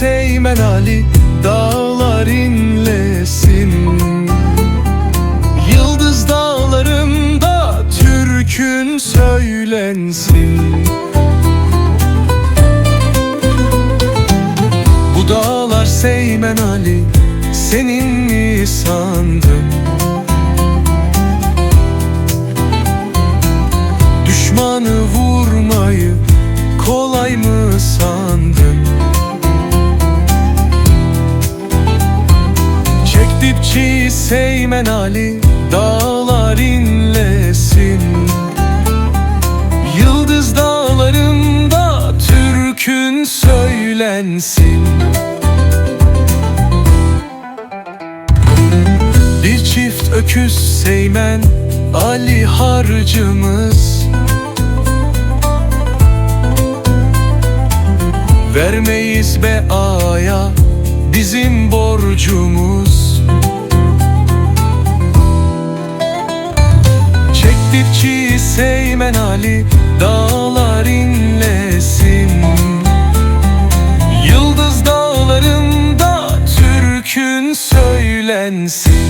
Seymen Ali dağlar inlesin Yıldız dağlarında türkün söylensin Bu dağlar Seymen Ali senin mi sandın? Dipçiyi Seymen Ali Dağlar inlesin. Yıldız dağlarında Türkün söylensin. Bir çift öküz Seymen Ali harcımız. Vermeyiz be aya bizim borcumuz Dipçiyi Seymen Ali dağlar inlesin. Yıldız dağlarında türkün söylensin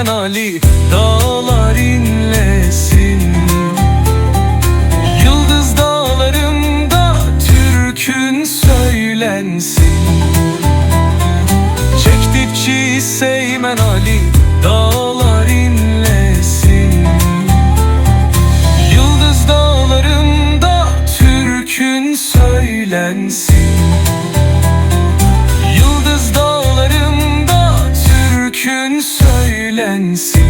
Seymen Ali dağlar inlesin. Yıldız dağlarında türkün söylensin. Çek dipçiyi Seymen Ali Dağlar dağlarında Türkün söylensin Seymen